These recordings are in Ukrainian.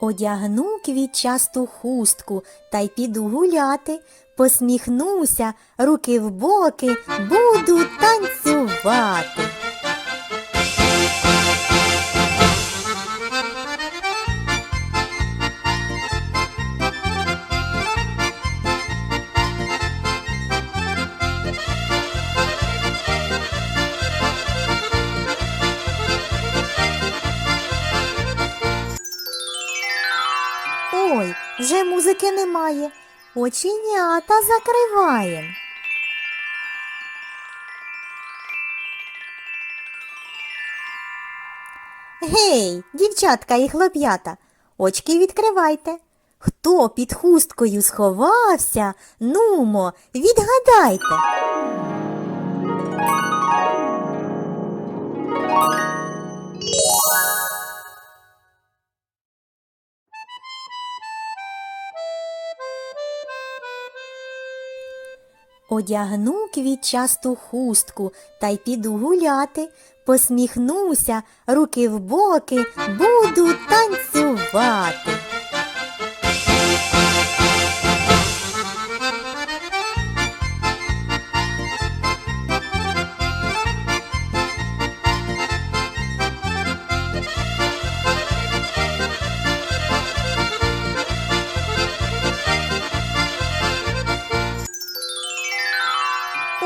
Одягну квітчасту хустку та й піду гуляти. Посміхнуся, руки в боки, буду танцювати. Вже музики немає. Оченята закриваєм. Гей, дівчатка і хлоп'ята, очки відкривайте. Хто під хусткою сховався? Нумо, відгадайте. Одягну квітчасту хустку та й піду гуляти. Посміхнуся, руки в боки, буду танцювати.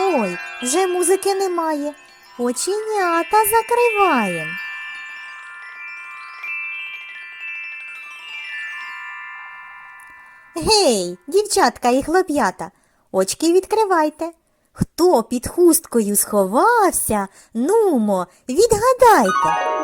Ой, вже музики немає. Оченята закриваєм. Гей, дівчатка і хлоп'ята, очки відкривайте. Хто під хусткою сховався? Нумо, відгадайте.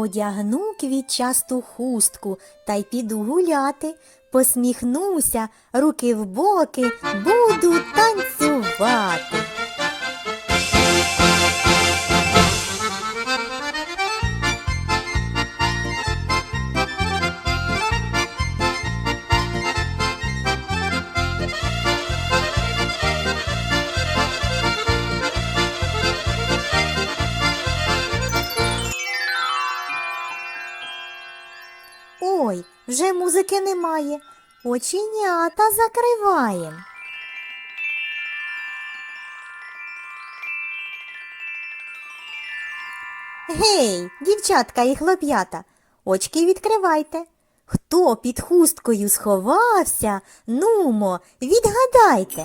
Одягну квітчасту хустку та й піду гуляти. Посміхнуся, руки в боки, буду танцювати. Ой, вже музики немає. Оченята закриваєм. Гей, дівчатка і хлоп'ята, очки відкривайте. Хто під хусткою сховався? Нумо, відгадайте.